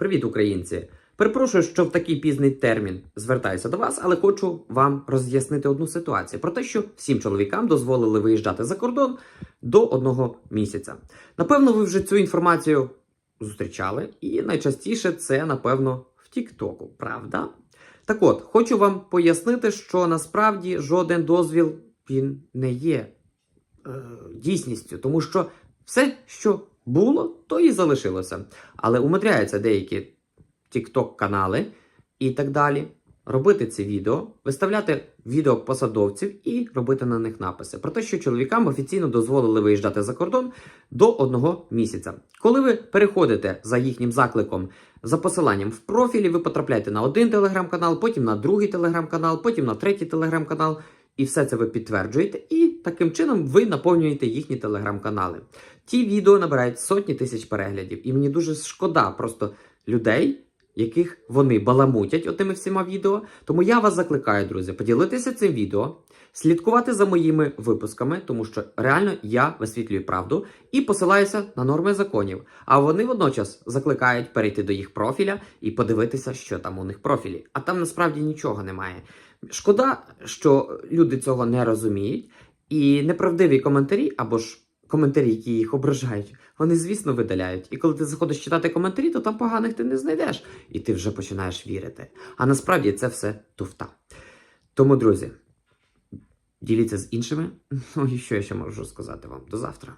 Привіт, українці! Перепрошую, що в такий пізний термін звертаюся до вас, але хочу вам роз'яснити одну ситуацію про те, що всім чоловікам дозволили виїжджати за кордон до одного місяця. Напевно, ви вже цю інформацію зустрічали, і найчастіше це, напевно, в Тіктоку, правда? Так от, хочу вам пояснити, що насправді жоден дозвіл він не є е, дійсністю, тому що все, що було, то і залишилося. Але умудряються деякі тікток канали і так далі. Робити ці відео, виставляти відео посадовців і робити на них написи про те, що чоловікам офіційно дозволили виїжджати за кордон до одного місяця. Коли ви переходите за їхнім закликом за посиланням в профілі, ви потрапляєте на один телеграм-канал, потім на другий телеграм-канал, потім на третій телеграм-канал, і все це ви підтверджуєте, і таким чином ви наповнюєте їхні телеграм-канали. Ті відео набирають сотні тисяч переглядів, і мені дуже шкода просто людей, яких вони баламутять отими всіма відео. Тому я вас закликаю, друзі, поділитися цим відео, слідкувати за моїми випусками, тому що реально я висвітлюю правду і посилаюся на норми законів. А вони водночас закликають перейти до їх профіля і подивитися, що там у них профілі. А там насправді нічого немає. Шкода, що люди цього не розуміють, і неправдиві коментарі або ж коментарі, які їх ображають, вони, звісно, видаляють. І коли ти заходиш читати коментарі, то там поганих ти не знайдеш, і ти вже починаєш вірити. А насправді це все туфта. Тому, друзі, діліться з іншими. Ну і що я ще можу сказати вам? До завтра.